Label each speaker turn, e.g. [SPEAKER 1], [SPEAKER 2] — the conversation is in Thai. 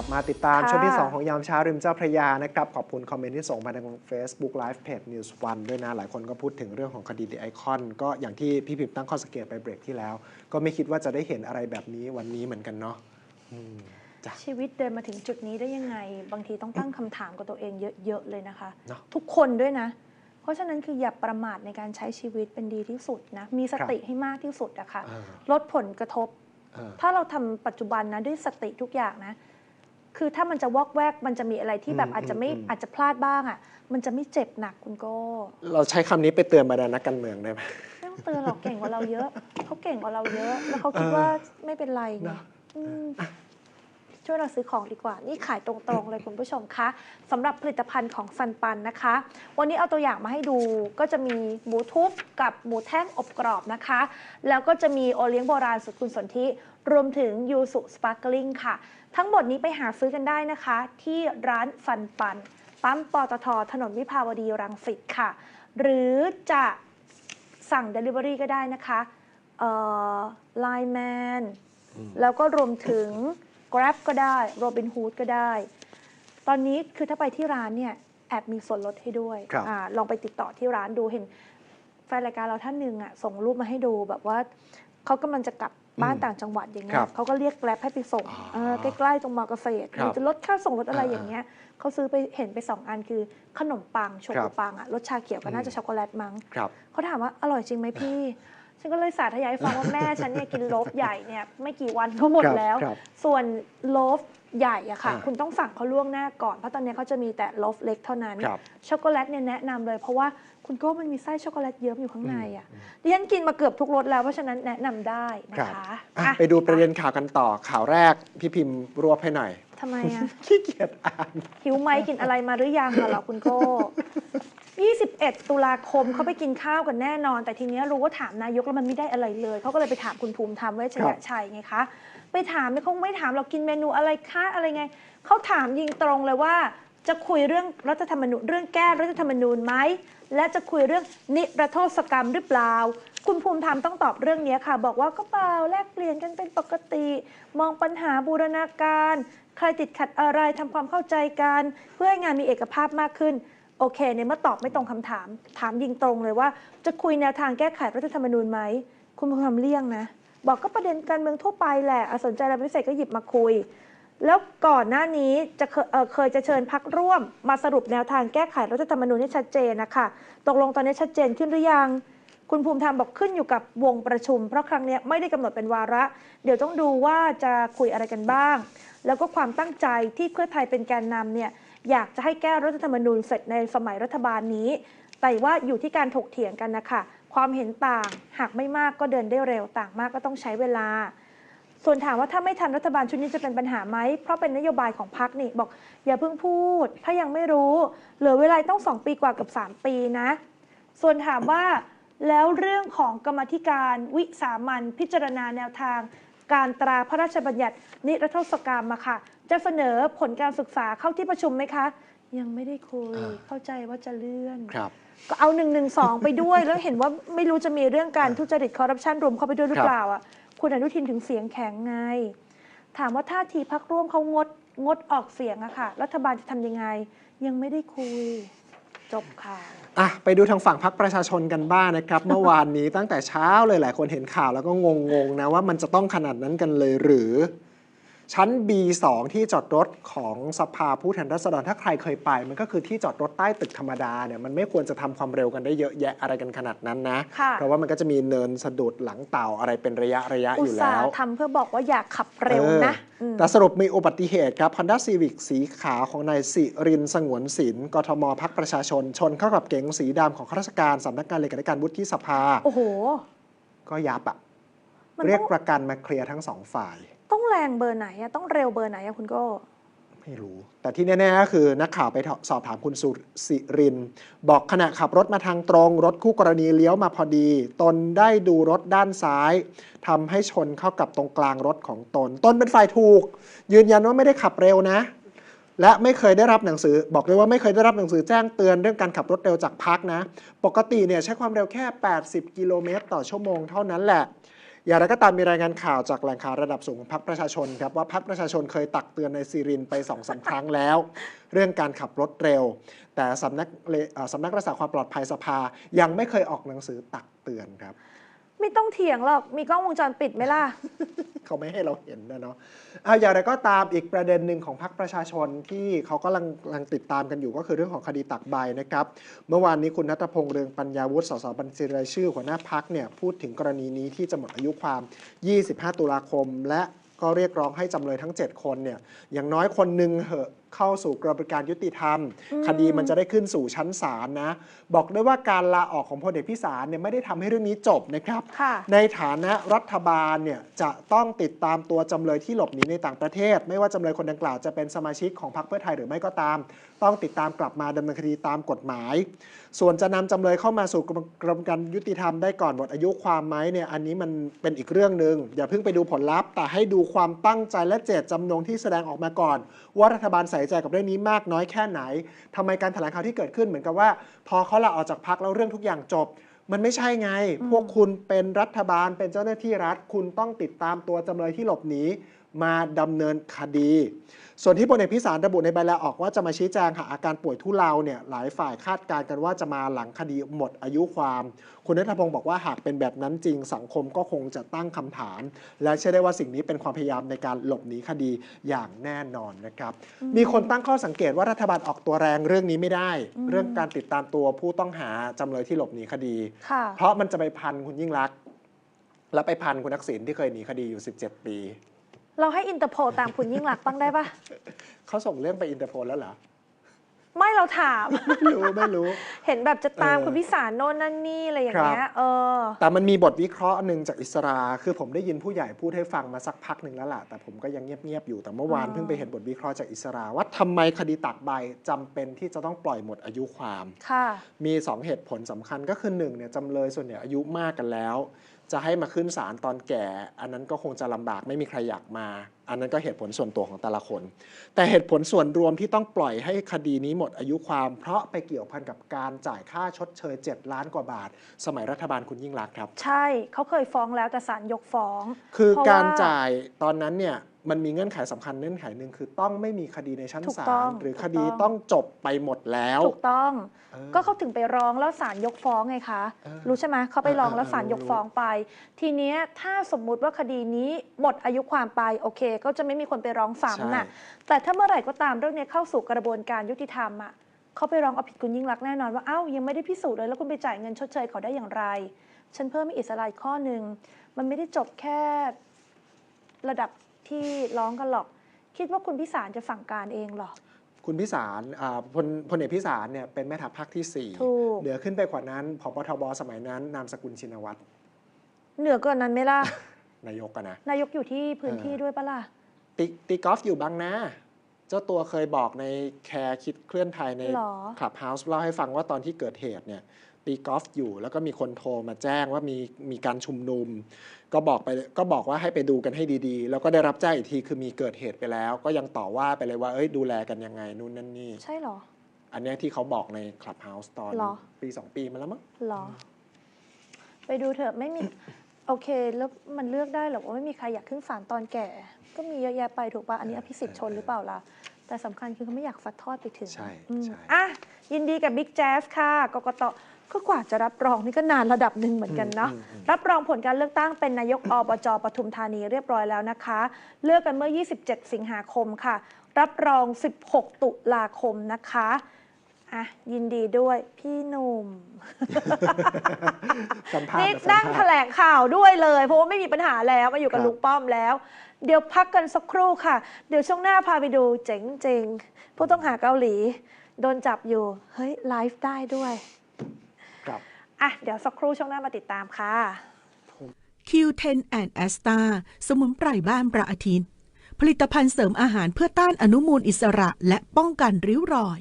[SPEAKER 1] ลับมาติดตาม
[SPEAKER 2] ค่ะ
[SPEAKER 1] ช่วงที่ 2 ของยามเช้าริมเจ้าพระยานะครับ ขอบคุณคอมเมนต์ที่ส่งมาทาง Facebook Live Page News One ด้วยนะ หลายคนก็พูดถึงเรื่องของคดีดีไอคอนก็อย่างที่พี่พิมพ์ตั้งข้อสังเกตไปเบรกที่แล้ว ก็ไม่คิดว่าจะได้เห็นอะไรแบบนี้วันนี้เหมือนกันเนาะอืม จ้ะ
[SPEAKER 2] ชีวิตเดินมาถึงจุดนี้ได้ยังไง บางทีต้องตั้งคำถามกับตัวเองเยอะ ๆ เลยนะคะ
[SPEAKER 1] เนอะ
[SPEAKER 2] ทุกคนด้วยนะ เพราะฉะนั้นคืออย่าประมาทในการใช้ชีวิตเป็นดีที่สุดนะ มีสติให้มากที่สุดอะคะ่ะ
[SPEAKER 1] เออ
[SPEAKER 2] ลดผลกระทบ
[SPEAKER 1] เออ
[SPEAKER 2] ถ้าเราทำปัจจุบันนะด้วยสติทุกอย่างนะ คือถ้ามันจะวอกแวกมันจะมีอะไรที่แบบ
[SPEAKER 1] อืม
[SPEAKER 2] อาจจะไม่
[SPEAKER 1] อืม
[SPEAKER 2] อาจจะพลาดบ้างอะ่ะมันจะไม่เจ็บหนักคุณโก้
[SPEAKER 1] เราใช้คำนี้ไปเตือนบรรดานักการเมืองได้ไหม
[SPEAKER 2] ไม่ต้องเตือนหรอกเก่งกว่าเราเยอะเขาเก่งกว่าเราเยอะ แล้วเขาคิด
[SPEAKER 1] เออ
[SPEAKER 2] ว่าไม่เป็นไรไง
[SPEAKER 1] เนอะ
[SPEAKER 2] อืม ช่วยเราซื้อของดีกว่า นี่ขายตรงๆเลยคุณผู้ชมคะสำหรับผลิตภัณฑ์ของซันปันนะคะ วันนี้เอาตัวอย่างมาให้ดูก็จะมีหมูทุบกับหมูแท่งอบกรอบนะคะ แล้วก็จะมีโอเลี้ยงโบราณสุดคุณสนธิรวมถึงยูสุสปาร์กลิงค่ะ ทั้งหมดนี้ไปหาซื้อกันได้นะคะ ที่ร้านฟันปันปั๊มปตทถนนวิภาวดีรังสิตค่ะ หรือจะสั่ง Delivery ก็ได้นะคะไลน์แมนแล้วก็รวมถึง Grab ก็ได้ Robinhood ก็ได้ ตอนนี้คือถ้าไปที่ร้านเนี่ยแอบมีส่วนลดให้ด้วย
[SPEAKER 1] ครับ
[SPEAKER 2] อาลองไปติดต่อที่ร้านดูเห็นแฟนรายการเราท่านหนึ่งอะส่งรูปมาให้ดูแบบว่าเขากำลังจะกลับบ้าน
[SPEAKER 1] อืม
[SPEAKER 2] ต่างจังหวัดอย่างเงี้
[SPEAKER 1] ครั
[SPEAKER 2] ย
[SPEAKER 1] บ
[SPEAKER 2] เขาก็เรียกแกร็บให้ไปส่ง
[SPEAKER 1] อ๋อ
[SPEAKER 2] เออใกล้ๆตรงมอเกษตร
[SPEAKER 1] ครับ
[SPEAKER 2] หรือจะลดค่าส่งลดอะไร
[SPEAKER 1] อ่า
[SPEAKER 2] อย่างเงี้ยเขาซื้อไปเห็นไปสองอันคือขนมปังโช
[SPEAKER 1] ครั
[SPEAKER 2] กุ
[SPEAKER 1] บ
[SPEAKER 2] ปังอะรสชาเขียวกับน่าจะ
[SPEAKER 1] อืม
[SPEAKER 2] ช็อกโกแลตมั้ง
[SPEAKER 1] ครับ
[SPEAKER 2] เขาถามว่าอร่อยจริงไหมพี่ ฉันก็เลยสาธยายให้ฟังว่าแม่ฉันเนี่ยกินโลฟใหญ่เนี่ยไม่กี่วันก็หมด
[SPEAKER 1] ครับ
[SPEAKER 2] แล้ว
[SPEAKER 1] ครับ
[SPEAKER 2] ส่วนโลฟใหญ่อะค่ะ
[SPEAKER 1] อ่า
[SPEAKER 2] คุณต้องสั่งเขาล่วงหน้าก่อน เพราะตอนนี้เขาจะมีแต่โลฟเล็กเท่านั้น
[SPEAKER 1] ครับ
[SPEAKER 2] ช็อกโกแลตเนี่ยแนะนำเลย เพราะว่าคุณโก้มันมีไส้ช็อกโกแลตเยิ้มอยู่ข้างในอะดิฉันกินมาเกือบทุกรสแล้วเพราะฉะนั้นแนะนำได้นะ
[SPEAKER 1] ครับ
[SPEAKER 2] คะ
[SPEAKER 1] อะ
[SPEAKER 2] อะ
[SPEAKER 1] ไปดูประเด็นข่าวกันต่อข่าวแรกพี่พิมพ์รวบให้หน่อย
[SPEAKER 2] ทำไมอะ
[SPEAKER 1] ขี้เกียจอ่าน
[SPEAKER 2] หิวไหมกินอะไรมาหรือยังอะเหรอคุณโก้ 21 ตุลาคมเขาไปกินข้าวกันแน่นอน แต่ทีเนี้ยรู้ว่าถามนายกแล้วมันไม่ได้อะไรเลยเขาก็เลยไปถามคุณภูมิธรรมเวชยชัยไงคะไปถามไม่คงไม่ถามเรากินเมนูอะไรคะอะไรไงเขาถามยิงตรงเลยว่า จะคุยเรื่องรัฐธรรมนูญเรื่องแก้รัฐธรรมนูญไหมและจะคุยเรื่องนิรโทษกรรมหรือเปล่า คุณภูมิธรรมต้องตอบเรื่องนี้ค่ะ บอกว่าก็เปล่าแลกเปลี่ยนกันเป็นปกติ มองปัญหาบูรณาการ ใครติดขัดอะไรทำความเข้าใจกัน เพื่อให้งานมีเอกภาพมากขึ้น โอเคในเมื่อตอบไม่ตรงคำถาม ถามยิงตรงเลยว่า จะคุยแนวทางแก้ไขรัฐธรรมนูญไหม คุณภูมิธรรมเลี่ยงนะ บอกก็ประเด็นการเมืองทั่วไปแหละสนใจอะไรพิเศษก็หยิบมาคุย แล้วก่อนหน้านี้จะเคยเเคยจะเชิญพักร่วม มาสรุปแนวทางแก้ไขรัฐธรรมนูญให้ชัดเจนนะคะตกลงตอนนี้ชัดเจนขึ้นหรือยังคุณภูมิธรรมบอกขึ้นอยู่กับวงประชุม เพราะครั้งนี้ไม่ได้กำหนดเป็นวาระ เดี๋ยวต้องดูว่าจะคุยอะไรกันบ้าง แล้วก็ความตั้งใจที่เพื่อไทยเป็นแกนนำเนี่ย อยากจะให้แก้รัฐธรรมนูญเสร็จในสมัยรัฐบาลนี้ แต่ว่าอยู่ที่การถกเถียงกันนะคะความเห็นต่างหากไม่มากก็เดินได้เร็วต่างมากก็ต้องใช้เวลา ส่วนถามว่าถ้าไม่ทันรัฐบาลชุดนี้จะเป็นปัญหาไหมเพราะเป็นนโยบายของพรรคนี่บอก อย่าเพิ่งพูด ถ้ายังไม่รู้เหลือเวลาต้องสองปีกว่ากับ 3 ปีนะ ส่วนถามว่าแล้วเรื่องของกรรมธิการวิสามันพิจารณาแนวทาง การตราพระราชบัญญัตินิรโทษกรรมอะค่ะ จะเสนอผลการศึกษาเข้าที่ประชุมไหมคะ ยังไม่ได้คุย
[SPEAKER 1] อ่า
[SPEAKER 2] เข้าใจว่าจะเลื่อน
[SPEAKER 1] ครับ
[SPEAKER 2] ก็เอา1นึไปด้วย แล้วเห็นว่าไม่รู้จะมีเรื่องการทุจริตคอร์รัปชันรวมเข้าไปด้วยหรือเปล่าอะคุณอนุทินถึงเสียงแข็งไง ถามว่าท่าทีพักร่วมเขางดงดออกเสียงอะค่ะ รัฐบาลจะทำยังไง ยังไม่ได้คุย จบค่ะ
[SPEAKER 1] อะไปดูทางฝั่งพรรคประชาชนกันบ้างนะครับ เมื่อวานนี้ตั้งแต่เช้าเลยหลายคนเห็นข่าวแล้วก็งงๆนะว่ามันจะต้องขนาดนั้นกันเลยหรือ ชั้น B2 ที่จอดรถของสภาผู้แทนราษฎรถ้าใครเคยไป มันก็คือที่จอดรถใต้ตึกธรรมดาเนี่ยมันไม่ควรจะทำความเร็วกันได้เยอะแยะอะไรกันขนาดนั้นนะ
[SPEAKER 2] ค่ะ
[SPEAKER 1] เพราะว่ามันก็จะมีเนินสะดุดหลังเต่าอะไรเป็นระยะระยะ
[SPEAKER 2] อุ
[SPEAKER 1] อ
[SPEAKER 2] ต
[SPEAKER 1] ยู่
[SPEAKER 2] ส่า
[SPEAKER 1] แล้ว
[SPEAKER 2] ห์ทำเพื่อบอกว่าอยากขับเร็วนะ
[SPEAKER 1] เออ
[SPEAKER 2] ม
[SPEAKER 1] แต่สรุปมีอุบัติเหตุครับ Honda Civic สีขาวของนายสิรินสงวนศิลป์กทมพักประชาชน ชนเข้ากับเก๋งสีดำของข้าราชการสำนักงานเลขาธิการวุฒิสภา
[SPEAKER 2] โอ้โห
[SPEAKER 1] ก็ยับอะ
[SPEAKER 2] มันต้อง
[SPEAKER 1] เรียกประกันมาเคลียร์ทั้งสองฝ่าย
[SPEAKER 2] ต้องแรงเบอร์ไหนอะต้องเร็วเบอร์ไหนอะคุณโก้
[SPEAKER 1] ไม่รู้ แต่ที่แน่ๆก็คือนักข่าวไปสอบถามคุณสุสิริน บอกขณะขับรถมาทางตรง รถคู่กรณีเลี้ยวมาพอดี ตนได้ดูรถด้านซ้ายทำให้ชนเข้ากับตรงกลางรถของตน ตนเป็นฝ่ายถูก ยืนยันว่าไม่ได้ขับเร็วนะ และไม่เคยได้รับหนังสือ บอกเลยว่าไม่เคยได้รับหนังสือแจ้งเตือนเรื่องการขับรถเร็วจากพักนะ ปกติเนี่ยใช้ความเร็วแค่ 80 กิโลเมตรต่อชั่วโมงเท่านั้นแหละ อย่างไรก็ตามมีรายงานข่าวจากแหล่งข่าวระดับสูงของพรรคประชาชนครับว่าพรรคประชาชนเคยตักเตือนในซีรินไปสองสามครั้งแล้ว เรื่องการขับรถเร็ว แต่สำนักสำนักรักษาความปลอดภัยสภายังไม่เคยออกหนังสือตักเตือนครับ
[SPEAKER 2] ไม่ต้องเถียงหรอก มีกล้องวงจรปิดไหมล่ะ
[SPEAKER 1] เขาไม่ให้เราเห็นนะเนาะเอาอย่างไรก็ตามอีกประเด็นหนึ่งของพรรคประชาชนที่เขากำลังกำลังติดตามกันอยู่ก็คือเรื่องของคดีตักใบนะครับ เมื่อวานนี้คุณนัทพงษ์เรืองปัญญาวุฒิสสบัญชีรายชื่อหัวหน้าพักเนี่ยพูดถึงกรณีนี้ที่จะหมดอายุความ 25 ตุลาคม และก็เรียกร้องให้จำเลยทั้ง 7 คนเนี่ยอย่างน้อยคนหนึ่งเหอะ เข้าสู่กระบวนการยุติธรรม คดีมันจะได้ขึ้นสู่ชั้นศาลนะ บอกด้วยว่าการลาออกของพลเอกพิสารเนี่ยไม่ได้ทำให้เรื่องนี้จบนะครับ
[SPEAKER 2] ค่ะ
[SPEAKER 1] ในฐานะรัฐบาลเนี่ยจะต้องติดตามตัวจำเลยที่หลบหนีในต่างประเทศ ไม่ว่าจำเลยคนดังกล่าวจะเป็นสมาชิกของพรรคเพื่อไทยหรือไม่ก็ตาม ต้องติดตามกลับมาดำเนินคดีตามกฎหมาย ส่วนจะนำจำเลยเข้ามาสู่กระบวนกระบวนการยุติธรรมได้ก่อนหมดอายุความไหมเนี่ยอันนี้มันเป็นอีกเรื่องหนึ่งอย่าเพิ่งไปดูผลลัพธ์แต่ให้ดูความตั้งใจและเจตจำนงที่แสดงออกมาก่อน ว่ารัฐบาลใส่ใจกับเรื่องนี้มากน้อยแค่ไหนทำไมการแถลงข่าวที่เกิดขึ้นเหมือนกับว่า พอเขาลาออกจากพักแล้วเรื่องทุกอย่างจบ มันไม่ใช่ไง พวกคุณเป็นรัฐบาลเป็นเจ้าหน้าที่รัฐ คุณต้องติดตามตัวจำเลยที่หลบหนี มาดำเนินคดี ส่วนที่พลเอกพิสารระบุในใบลาออกว่าจะมาชี้แจงหากอาการป่วยทุเลาเนี่ยหลายฝ่ายคาดการณ์กันว่าจะมาหลังคดีหมดอายุความ คุณนัทพงศ์บอกว่าหากเป็นแบบนั้นจริง สังคมก็คงจะตั้งคำถาม และเชื่อได้ว่าสิ่งนี้เป็นความพยายามในการหลบหนีคดีอย่างแน่นอนนะครับมีคนตั้งข้อสังเกตว่ารัฐบาลออกตัวแรงเรื่องนี้ไม่ได้ เรื่องการติดตามตัวผู้ต้องหาจำเลยที่หลบหนีคดี
[SPEAKER 2] ค่ะ
[SPEAKER 1] เพราะมันจะไปพันคุณยิ่งรักษณ์และไปพันคุณทักษิณที่เคยหนีคดีอยู่ 17 ปี
[SPEAKER 2] เราให้อินเตอร์โพลตามคุณยิ่งรักษณ์บ้างได้ปะ
[SPEAKER 1] เขาส่งเรื่องไปอินเตอร์โพลแล้วเหรอ
[SPEAKER 2] ไม่เราถาม
[SPEAKER 1] ไม่รู้ไม่รู้
[SPEAKER 2] เห็นแบบจะตาม
[SPEAKER 1] เออ
[SPEAKER 2] คุณพิสารโน่นนั่นนี่อะไรอย่างเงี้
[SPEAKER 1] ครั
[SPEAKER 2] ย
[SPEAKER 1] บ
[SPEAKER 2] เออ
[SPEAKER 1] แต่มันมีบทวิเคราะห์หนึ่งจากอิสรา คือผมได้ยินผู้ใหญ่พูดให้ฟังมาสักพักหนึ่งแล้วล่ะ แต่ผมก็ยังเงียบ ๆ อยู่ แต่เมื่อวาน
[SPEAKER 2] อ๋อ
[SPEAKER 1] เพิ่งไปเห็นบทวิเคราะห์จากอิสรา ว่าทำไมคดีตักใบจำเป็นที่จะต้องปล่อยหมดอายุความ
[SPEAKER 2] ค่ะ
[SPEAKER 1] มี 2 เหตุผลสำคัญก็คือหนึ่งเนี่ยจำเลยส่วนใหญ่อายุมากกันแล้ว จะให้มาขึ้นศาลตอนแก่ อันนั้นก็คงจะลำบากไม่มีใครอยากมา อันนั้นก็เหตุผลส่วนตัวของแต่ละคน แต่เหตุผลส่วนรวมที่ต้องปล่อยให้คดีนี้หมดอายุความ เพราะไปเกี่ยวพันกับการจ่ายค่าชดเชย 7 ล้านกว่าบาท สมัยรัฐบาลคุณยิ่งรักษณ์ครับ
[SPEAKER 2] ใช่เขาเคยฟ้องแล้วแต่ศาลยกฟ้อง
[SPEAKER 1] คือ
[SPEAKER 2] เพราะ
[SPEAKER 1] การ
[SPEAKER 2] ว่า
[SPEAKER 1] จ่ายตอนนั้นเนี่ย มันมีเงื่อนไขสำคัญเงื่อนไขหนึ่งคือต้องไม่มีคดีในชั้น
[SPEAKER 2] ถูก
[SPEAKER 1] ศา
[SPEAKER 2] ต้อ
[SPEAKER 1] ล
[SPEAKER 2] ง
[SPEAKER 1] หรือ
[SPEAKER 2] ถูก
[SPEAKER 1] คดี
[SPEAKER 2] ต้อง
[SPEAKER 1] ต้องจบไปหมดแล้ว
[SPEAKER 2] ถูกต้อง
[SPEAKER 1] เออ
[SPEAKER 2] ก็เขาถึงไปร้องแล้วศาลยกฟ้องไงคะ
[SPEAKER 1] เออ
[SPEAKER 2] รู้ใช่ไหมเขาไปร้อง
[SPEAKER 1] เออ
[SPEAKER 2] แล้วศาล
[SPEAKER 1] เออย
[SPEAKER 2] ก
[SPEAKER 1] รู้
[SPEAKER 2] ฟ้องไป ทีเนี้ยถ้าสมมุติว่าคดีนี้หมดอายุความไปโอเค ก็จะไม่มีคนไปร้องซ้ำน่ะแต่ถ้าเมื่อไหร่ก็ตามเรื่องนี้เข้าสู่กระบวนการยุติธรรมอะเขาไปร้องเอาผิดคุณยิ่งรักษณ์แน่นอนว่าเอ้ายังไม่ได้พิสูจน์เลยแล้วคุณไปจ่ายเงินชดเชยเขาได้อย่างไร ฉันเพิ่มอีกอิสระอีกข้อหนึ่งมันไม่ได้จบแค่ระดับ ที่ร้องกันหรอก คิดว่าคุณพิสารจะสั่งการเองเหรอ
[SPEAKER 1] คุณพิสารอ่าพลพลเอกพิสารเนี่ยเป็นแม่ทัพภาคที่
[SPEAKER 2] ถูก
[SPEAKER 1] 4เหนือขึ้นไปกว่านั้นพบทบสมัยนั้น นามสกุลชินวัตร
[SPEAKER 2] เหนือกว่านั้นไหมล่ะ
[SPEAKER 1] นายกอะนะ
[SPEAKER 2] นายกอยู่ที่พื้นที่
[SPEAKER 1] เออ
[SPEAKER 2] ด้วยปะล่ะ
[SPEAKER 1] ตีตีกอล์ฟอยู่บางนาเจ้าตัวเคยบอกในแคร์คิดเคลื่อนไทยใน
[SPEAKER 2] หรอ
[SPEAKER 1] คลับเฮาส์เล่าให้ฟังว่าตอนที่เกิดเหตุเนี่ย ตีกอล์ฟอยู่ แล้วก็มีคนโทรมาแจ้งว่ามีมีการชุมนุม ก็บอกไปก็บอกว่าให้ไปดูกันให้ดีๆ แล้วก็ได้รับแจ้งอีกทีคือมีเกิดเหตุไปแล้ว ก็ยังต่อว่าไปเลยว่าเอ้ยดูแลกันยังไงนู่นนั่นนี่
[SPEAKER 2] ใช่เหรอ
[SPEAKER 1] อันเนี้ยที่เขาบอกในคลับเฮาส์ตอน
[SPEAKER 2] หรอ
[SPEAKER 1] ปีสองปีมาแล้วมั้ง
[SPEAKER 2] เหรอ ไปดูเถอะไม่มี โอเค แล้วมันเลือกได้หรอกว่าไม่มีใครอยากขึ้นศาลตอนแก่ ก็มีเยอะแยะไปถูกปะอันนี้อภิสิทธิ์ชนหรือเปล่าล่ะ แต่สำคัญคือเขาไม่อยากฟัดทอดไปถึง
[SPEAKER 1] ใช่
[SPEAKER 2] อืม
[SPEAKER 1] ใช่
[SPEAKER 2] อะยินดีกับบิ๊กแจ๊สค่ะกกต ก็กว่าจะรับรองนี่ก็นานระดับหนึ่งเหมือนกันเนาะ
[SPEAKER 1] อืมอืม
[SPEAKER 2] รับรองผลการเลือกตั้งเป็นนายกอบจปทุมธานีเรียบร้อยแล้วนะคะ เลือกกันเมื่อ 27 สิงหาคมค่ะ รับรอง 16 ตุลาคมนะคะอะยินดีด้วยพี่หนุ่ม
[SPEAKER 1] สัมภาษ
[SPEAKER 2] นี่
[SPEAKER 1] ณ์
[SPEAKER 2] นั่ง
[SPEAKER 1] สัม
[SPEAKER 2] แถ
[SPEAKER 1] ภาษณ์
[SPEAKER 2] ลงข่าวด้วยเลย เพราะว่าไม่มีปัญหาแล้วมาอยู่กับ
[SPEAKER 1] ครับ
[SPEAKER 2] ลุงป้อมแล้ว เดี๋ยวพักกันสักครู่ค่ะ เดี๋ยวช่วงหน้าพาไปดูเจ๋งจริงๆผู้ต้องหาเกาหลี โดนจับอยู่ เฮ้ย ไลฟ์ได้ด้วย
[SPEAKER 1] ครับ
[SPEAKER 2] อะ เดี๋ยวสักครู่ช่วงหน้ามาติดตามค่ะ
[SPEAKER 3] Q10 and a s t a สมุนไพรบ้านประอาทิตย์ ผลิตภัณฑ์เสริมอาหารเพื่อต้านอนุมูลอิสระและป้องกันริ้วรอย